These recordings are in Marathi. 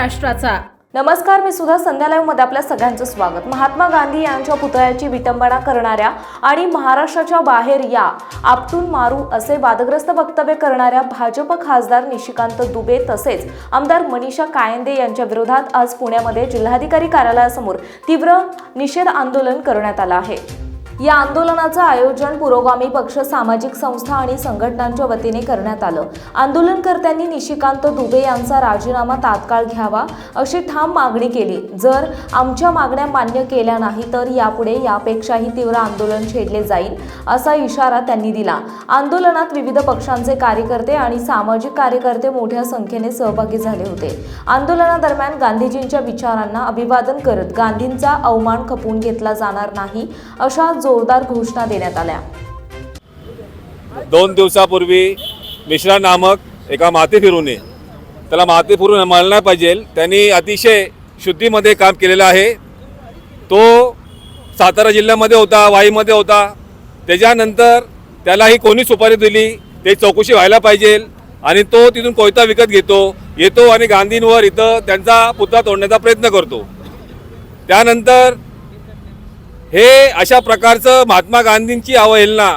राष्ट्राचा नमस्कार मी सुद्धा संध्या मध्ये आपल्या सगळ्यांचं स्वागत. महात्मा गांधी यांच्या पुतळ्याची विटंबना करणाऱ्या आणि महाराष्ट्राच्या बाहेर या आपटून मारू असे वादग्रस्त वक्तव्य करणाऱ्या भाजप खासदार निशिकांत दुबे तसेच आमदार मनीषा कायंदे यांच्या विरोधात आज पुण्यामध्ये जिल्हाधिकारी कार्यालयासमोर तीव्र निषेध आंदोलन करण्यात आलं आहे. या आंदोलनाचं आयोजन पुरोगामी पक्ष सामाजिक संस्था आणि संघटनांच्या वतीने करण्यात आलं. आंदोलनकर्त्यांनी निशिकांत दुबे यांचा राजीनामा तात्काळ घ्यावा अशी ठाम मागणी केली. जर आमच्या मागण्या मान्य केल्या नाही तर यापुढे यापेक्षाही तीव्र आंदोलन छेडले जाईल असा इशारा त्यांनी दिला. आंदोलनात विविध पक्षांचे कार्यकर्ते आणि सामाजिक कार्यकर्ते मोठ्या संख्येने सहभागी झाले होते. आंदोलनादरम्यान गांधीजींच्या विचारांना अभिवादन करत गांधींचा अवमान खपवून घेतला जाणार नाही अशा जोरदार घोषणा देण्यात आल्या. दोन दिवसापूर्वी मिश्रा नामक एका माती फिरूने त्याला माती फिरून मानला नाही पाहिजे त्यांनी अतिशय शुद्धीमध्ये काम केलेलं आहे. तो सातारा जिल्ह्यामध्ये होता वाईमध्ये होता. त्याच्यानंतर त्यालाही कोणी सुपारी दिली ते चौकशी व्हायला पाहिजे आणि तो तिथून कोयता विकत घेतो येतो आणि गांधींवर इथं त्यांचा पुतळा तोडण्याचा प्रयत्न करतो. त्यानंतर हे अशा प्रकारचं महात्मा गांधींची अवहेलना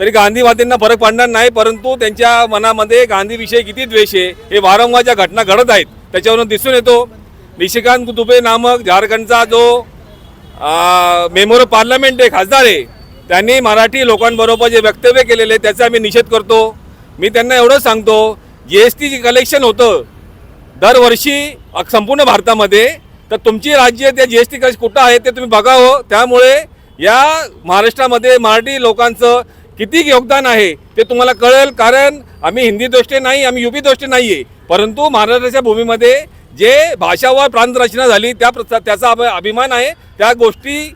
तरी गांधीवादींना फरक पडणार नाही परंतु त्यांच्या मनामध्ये गांधीविषयी किती द्वेष आहे हे वारंवार ज्या घटना घडत आहेत त्याच्यावरून दिसून येतो. निशिकांत दुबे नामक झारखंडचा जो मेमोर पार्लमेंट आहे खासदार आहे त्यांनी मराठी लोकांबरोबर जे वक्तव्य केलेले आहे, त्याचा आम्ही निषेध करतो. मी त्यांना एवढंच सांगतो जी एस टी जे कलेक्शन होतं दरवर्षी संपूर्ण भारतामध्ये तर तुमची राज्य त्या जी एस टी कुठं आहे ते तुम्ही बघावं हो. त्यामुळे या महाराष्ट्रामध्ये मराठी लोकांचं किती योगदान आहे ते तुम्हाला कळेल. कारण आम्ही हिंदी दृष्टी नाही आम्ही युपी दृष्टी नाही आहे परंतु महाराष्ट्राच्या भूमीमध्ये जे भाषावर प्रांत रचना झाली त्या त्याचा अभ- अभिमान आहे. त्या गोष्टी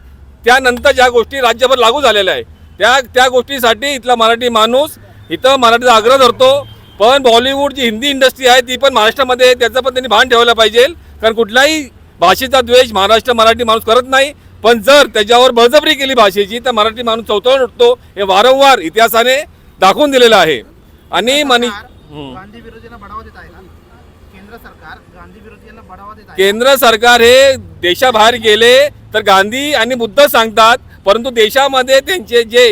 त्यानंतर ज्या गोष्टी राज्यभर लागू झालेल्या आहे त्या त्या गोष्टीसाठी इथला मराठी माणूस इथं मराठीचा आग्रह धरतो. पण बॉलिवूड जी हिंदी इंडस्ट्री आहे ती पण महाराष्ट्रामध्ये त्याचं पण त्यांनी भान ठेवायला पाहिजे. कारण कुठलाही भाषेचा द्वेष महाराष्ट्र मराठी माणूस करत नाही. पण जर त्याच्यावर बळजबरी केली भाषेची तर मराठी माणूस चौथळून उठतो. हे वारंवार इतिहासाने दाखवून दिलेलं आहे. आणि मनी केंद्र सरकार हे देशाबाहेर गेले तर गांधी आणि बुद्ध सांगतात. परंतु देशामध्ये त्यांचे जे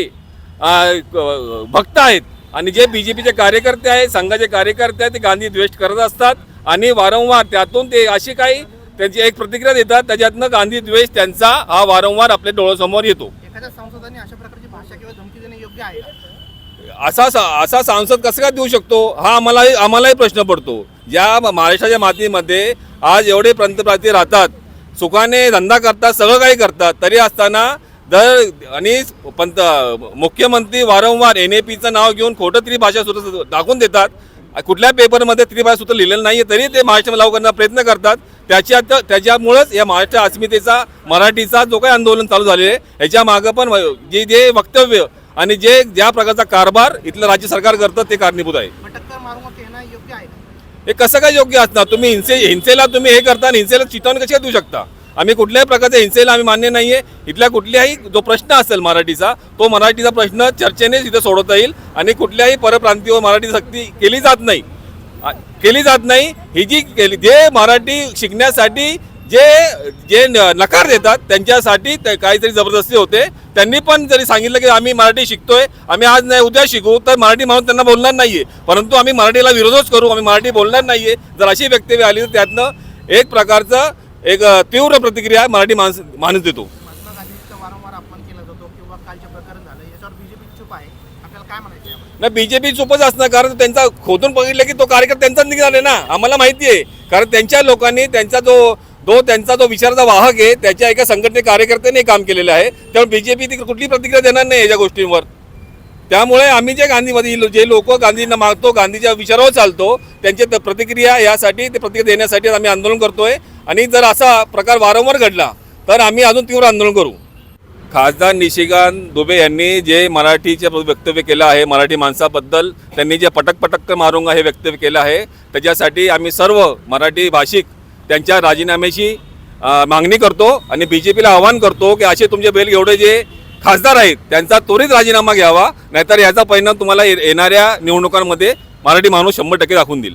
भक्त आहेत आणि जे बी जे पीचे कार्यकर्ते आहेत संघाचे कार्यकर्ते आहेत ते गांधी द्वेष करत असतात. आणि वारंवार त्यातून ते अशी काही त्यांची एक प्रतिक्रिया देतात त्याच्यातनं गांधी द्वेष त्यांचा हा वारंवार आपल्या डोळ्यासमोर येतो. एखाद्या संसदाने अशा प्रकारची भाषा किंवा धमकी देणे योग्य आहे का? असा असा सांसद कसं काय देऊ शकतो? हा आम्हाला आम्हालाही प्रश्न पडतो. ज्या महाराष्ट्राच्या मातीमध्ये आज एवढे पंतप्रधान राहतात सुखाने धंदा करतात सगळं काही करतात तरी असताना दर आणि पंत मुख्यमंत्री वारंवार एन ए पीचं नाव घेऊन खोटं त्रिभाषा सूत्र दाखवून देतात. कुठल्या पेपरमध्ये त्रिभाषा सूत्र लिहिलेलं नाही तरी ते महाराष्ट्र लागू करण्याचा प्रयत्न करतात. त्याच्यात त्याच्यामुळंच या महाराष्ट्र अस्मितेचा मराठीचा जो काही आंदोलन चालू झालेलं आहे याच्या मागं पण जे जे वक्तव्य आणि जे ज्या प्रकारचा कारभार इथलं राज्य सरकार करतं ते कारणीभूत आहे. हे कसं काय योग्य असणार? तुम्ही हिंसे हिंसेला तुम्ही हे करता आणि हिंसेला चितवून कशी देऊ शकता? आम्ही कुठल्याही प्रकारच्या हिंसेला आम्ही मान्य नाही आहे इथल्या कुठल्याही जो प्रश्न असेल मराठीचा तो मराठीचा प्रश्न चर्चेनेच इथं सोडवता येईल आणि कुठल्याही परप्रांतीवर मराठी सक्ती केली जात नाही. केली जात नाही. ही जी केली जे मराठी शिकण्यासाठी जे जे न- नकार देतात त्यांच्यासाठी ते काहीतरी जबरदस्ती होते. त्यांनी पण जरी सांगितलं की आम्ही मराठी शिकतोय आम्ही आज नाही उद्या शिकू तर मराठी माणूस त्यांना बोलणार नाहीये. परंतु आम्ही मराठीला विरोधच करू आम्ही मराठी बोलणार नाहीये. जर अशी व्यक्तव्य आली तर त्यातनं एक प्रकारचं एक तीव्र प्रतिक्रिया मराठी माणूस माणूस देतो? नाही बीजेपी चुपच असणार कारण त्यांचा खोदून बघितलं की तो कार्यकर्ता त्यांचाच निघाला आहे ना. आम्हाला माहिती आहे. कारण त्यांच्या लोकांनी त्यांचा जो जो त्यांचा जो विचाराचा वाहक आहे त्याच्या एका संघटने कार्यकर्त्याने काम केलेलं आहे. त्यामुळे बीजेपी ती कुठली प्रतिक्रिया देणार नाही याच्या गोष्टींवर. त्यामुळे आम्ही जे गांधीवादी लो- जे लोक गांधींना मागतो गांधीच्या विचारावर चालतो त्यांची त- प्रतिक्रिया यासाठी ते प्रतिक्रिया देण्यासाठी आम्ही आंदोलन करतोय. आणि जर असा प्रकार वारंवार घडला तर आम्ही अजून तीव्र आंदोलन करू. खासदार निशिकांत दुबे यांनी जे मराठीचे वक्तव्य केलं आहे मराठी माणसाबद्दल त्यांनी जे पटक पटक मारुंग हे वक्तव्य केलं आहे त्याच्यासाठी आम्ही सर्व मराठी भाषिक त्यांच्या राजीनाम्याची मागणी करतो आणि बी जे पीला आवाहन करतो की असे तुमचे बेल एवढे जे खासदार आहेत त्यांचा त्वरित राजीनामा घ्यावा नाहीतर याचा परिणाम तुम्हाला ये- येणाऱ्या निवडणुकांमध्ये मराठी माणूस शंभर टक्के दाखवून देईल.